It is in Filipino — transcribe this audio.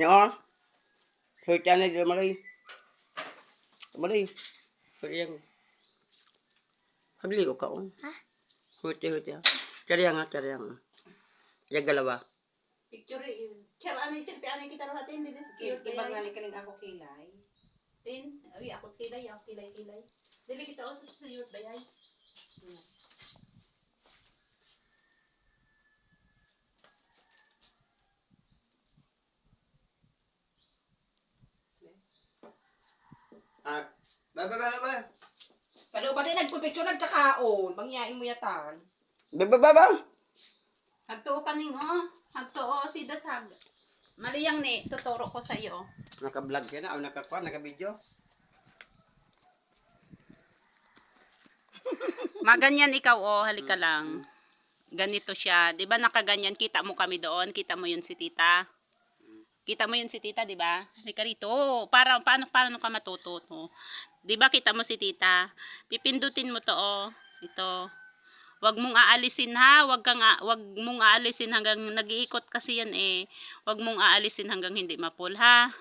Nyo. Hurt yan na dito, Maray. Maray. Hurt yan. Hagli ko ka, oh. Ha? Hurt yan, hurt yan. Chariyang nga, chariyang. Yung galawa. Picture, char, ano yung silpi, ano yung kita natin, hindi sa siyot Ibang nga kaling ako kilay. Tin, ay, ako kilay, ako kilay, kilay. Dili kita o sa siyot ba yan? Ah, ba, ba, ba, ba. Pero pati nagpipicture nagkakaon. Bangyain mo yatan. Ba, ba, ba, ba. Hagtuo ka ning, oh. Hagtuo si Dasag. Maliyang ni, tuturo ko sa iyo. Naka-vlog yan na, o naka-kwan, naka-video. Maganyan ikaw, oh, halika lang. Ganito siya. 'Di ba nakaganyan? Kita mo kami doon. Kita mo yun si tita. Kita mo yun si tita, 'di ba? Halika rito. Para paano paano ka matututo? 'Di ba kita mo si tita? Pipindutin mo to, oh. Ito. Wag mong aalisin ha, wag kang wag mong aalisin hanggang nag-iikot kasi yan eh. Wag mong aalisin hanggang hindi mapul ha.